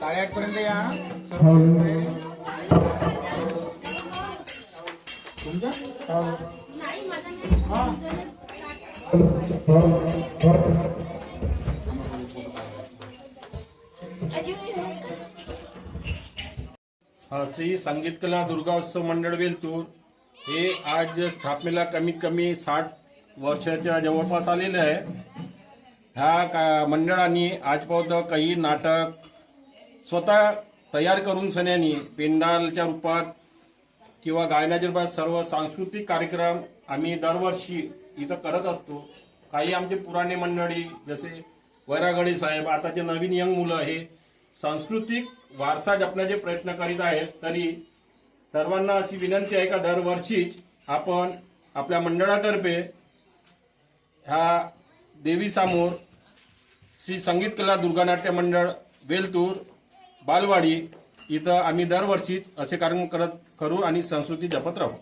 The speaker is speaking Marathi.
साडेआठ पर्यंत या श्री संगीत कला दुर्गा उत्सव मंडळ वेलतूर हे आज स्थापनेला कमीत कमी साठ वर्षाच्या जवळपास आलेले आहे. ह्या का मंडळांनी आजपर्यंत काही नाटक स्वतः तयार करून सन्यानी पेंडालच्या रूपात किंवा गायनाच्या रूपात सर्व सांस्कृतिक कार्यक्रम आम्ही दरवर्षी इथं करत असतो. काही आमचे पुराणे मंडळी जसे वैरागडे साहेब आताचे नवीन यंग मुलं हे सांस्कृतिक वारसा जपण्याचे प्रयत्न करीत आहेत तरी सर्वांना अशी विनंती आहे का दरवर्षीच आपण आपल्या मंडळातर्फे ह्या देवीसमोर श्री संगीत कला दुर्गानाट्य मंडळ वेलतूर बालवाडी इथं आम्ही दरवर्षी असे कार्यक्रम करत करू आणि संस्कृती जपत राहू.